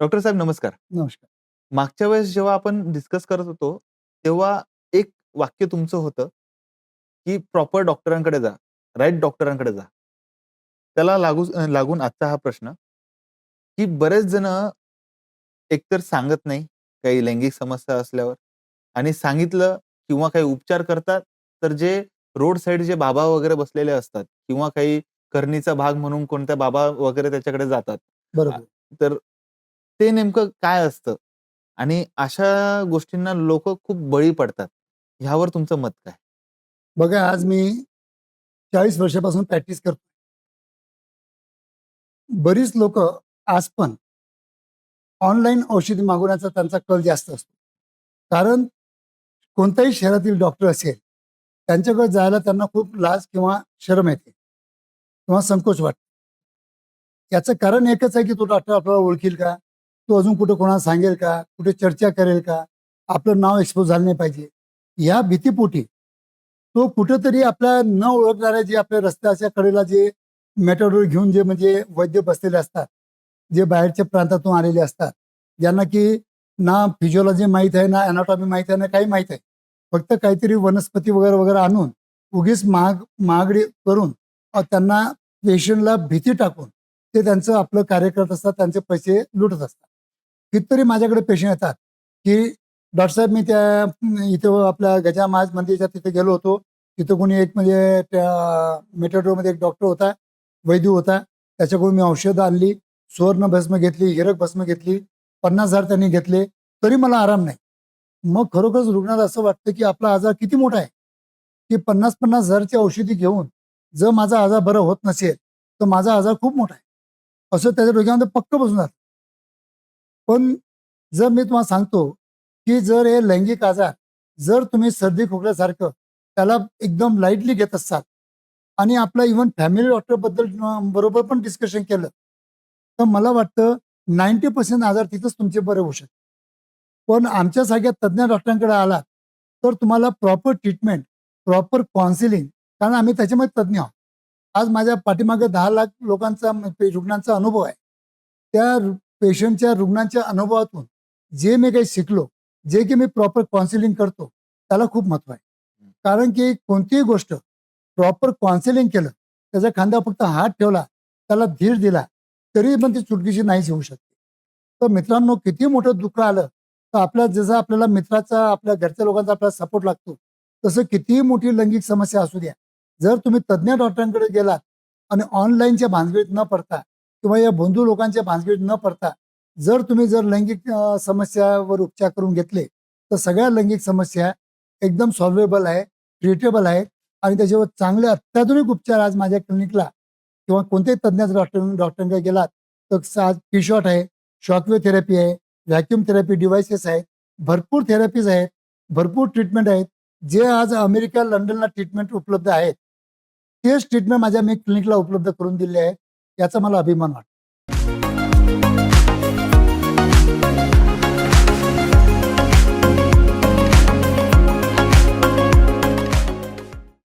Doctor साहेब नमस्कार. नमस्कार. मागच्या वेळेस जेव्हा आपण डिस्कस करत होतो, तेव्हा एक वाक्य तुमचं होतं, की प्रॉपर डॉक्टरांकडे जा, राइट डॉक्टरांकडे जा. त्याला लागू लागून आजचा हा प्रश्न, की बरेच जण एकतर सांगत नाही, काही लैंगिक समस्या असल्यावर आणि सांगितलं किंवा काही उपचार करतात, तर जे रोड साइड जे बाबा वगैरे बसलेले असतात किंवा काही करणीचा भाग म्हणून कोणत्या बाबा वगैरे त्याच्याकडे जातात. बरोबर. तर ते नेमकं काय असतं? आणि अशा गोष्टींना लोक खूप बळी पडतात. ह्यावर तुमचं मत काय? बघा आज मी 40 वर्षापासून प्रॅक्टिस करतो. बरीच लोकं आज पण ऑनलाईन औषधी मागवण्याचा त्यांचा कल जास्त असतो. कारण कोणत्याही शहरातील डॉक्टर असेल, त्यांच्याकडे जायला त्यांना खूप लाज किंवा शरम येते किंवा संकोच वाटतो. याचं कारण एकच आहे, की तो डॉक्टर आपल्याला ओळखील का? तो अजून कुठे कोणाला सांगेल का? कुठे चर्चा करेल का? आपलं नाव एक्सपोज झालं नाही पाहिजे. या भीतीपोटी तो कुठेतरी आपल्या न ओळखणाऱ्या जे आपल्या रस्त्याच्या कडेला जे मेटाडोर घेऊन जे म्हणजे वैद्य बसलेले असतात, जे बाहेरच्या प्रांतातून आलेले असतात, ज्यांना की ना फिजिओलॉजी माहीत आहे, ना अनाटॉमी माहीत आहे, ना काही माहीत आहे. फक्त काहीतरी वनस्पती वगैरे, वगैरे आणून उगीच महाग महागडी करून त्यांना पेशंटला भीती टाकून ते त्यांचं आपलं कार्य करत असतात, त्यांचे पैसे लुटत असतात. कितीतरी माझ्याकडे पेशंट येतात, की डॉक्टर साहेब मी त्या इथं आपल्या गजा महाराज मंदिरच्या तिथे गेलो होतो. तिथं कोणी एक म्हणजे त्या मेटाडोरमध्ये एक डॉक्टर होता, वैद्य होता. त्याच्याकडून मी औषधं आणली, सुवर्ण भस्म घेतली, हिरक भस्म घेतली. 50,000 त्यांनी घेतले, तरी मला आराम नाही. मग खरोखरच रुग्णाला असं वाटतं, की आपला आजार किती मोठा आहे, की पन्नास पन्नास हजारची औषधी घेऊन जर माझा आजार बरं होत नसेल, तर माझा आजार खूप मोठा आहे. असं त्याच्या डोक्यामध्ये पक्क बसून जातं. पण जर मी तुम्हाला सांगतो, की जर हे लैंगिक आजार जर तुम्ही सर्दी खोकल्यासारखं त्याला एकदम लाईटली घेत असाल आणि आपला इव्हन फॅमिली डॉक्टरबद्दल बरोबर पण डिस्कशन केलं, तर मला वाटतं 90% आजार तिथंच तुमचे बरे होऊ शकतात. पण आमच्यासारख्या तज्ज्ञ डॉक्टरांकडे आलात, तर तुम्हाला प्रॉपर ट्रीटमेंट, प्रॉपर काउन्सिलिंग कारण आम्ही त्याच्यामध्ये तज्ज्ञ आहोत. आज माझ्या पाठीमागे दहा लाख लोकांचा रुग्णांचा अनुभव आहे. त्या पेशंटच्या रुग्णांच्या अनुभवातून जे मी काही शिकलो, जे की मी प्रॉपर काउन्सिलिंग करतो, त्याला खूप महत्त्व आहे. कारण की कोणतीही गोष्ट प्रॉपर काउन्सिलिंग केलं, त्याचा खांदा फक्त हात ठेवला, त्याला धीर दिला, तरी पण ती चुटकीशी नाही होऊ शकते. तर मित्रांनो किती मोठं दुःख आलं, तर आपल्या जसं आपल्याला मित्राचा, आपल्या घरच्या लोकांचा आपल्याला सपोर्ट लागतो, तसं कितीही मोठी लैंगिक समस्या असू द्या, जर तुम्ही तज्ञ डॉक्टरांकडे गेलात आणि ऑनलाईनच्या भानगडीत न पडता किंवा या बंधू लोकांच्या भानगडीत न पडता, जर तुम्ही जर लैंगिक समस्यावर उपचार करून घेतले, तर सगळ्या लैंगिक समस्या एकदम सॉल्व्हेबल आहे, ट्रीटेबल आहेत आणि त्याच्यावर चांगले अत्याधुनिक उपचार आज माझ्या क्लिनिकला किंवा कोणत्याही तज्ञ डॉक्टर डॉक्टरांकडे गेलात, तर आज पिशॉट आहे, शॉकवे थेरपी आहे, व्हॅक्युम थेरपी डिव्हायसेस आहेत, भरपूर थेरपीज आहेत, भरपूर ट्रीटमेंट आहेत, जे आज अमेरिका, लंडनला ट्रीटमेंट उपलब्ध आहेत. तेच ट्रीटमेंट माझ्या मी क्लिनिकला उपलब्ध करून दिले आहेत. याचा मला अभिमान वाटतो.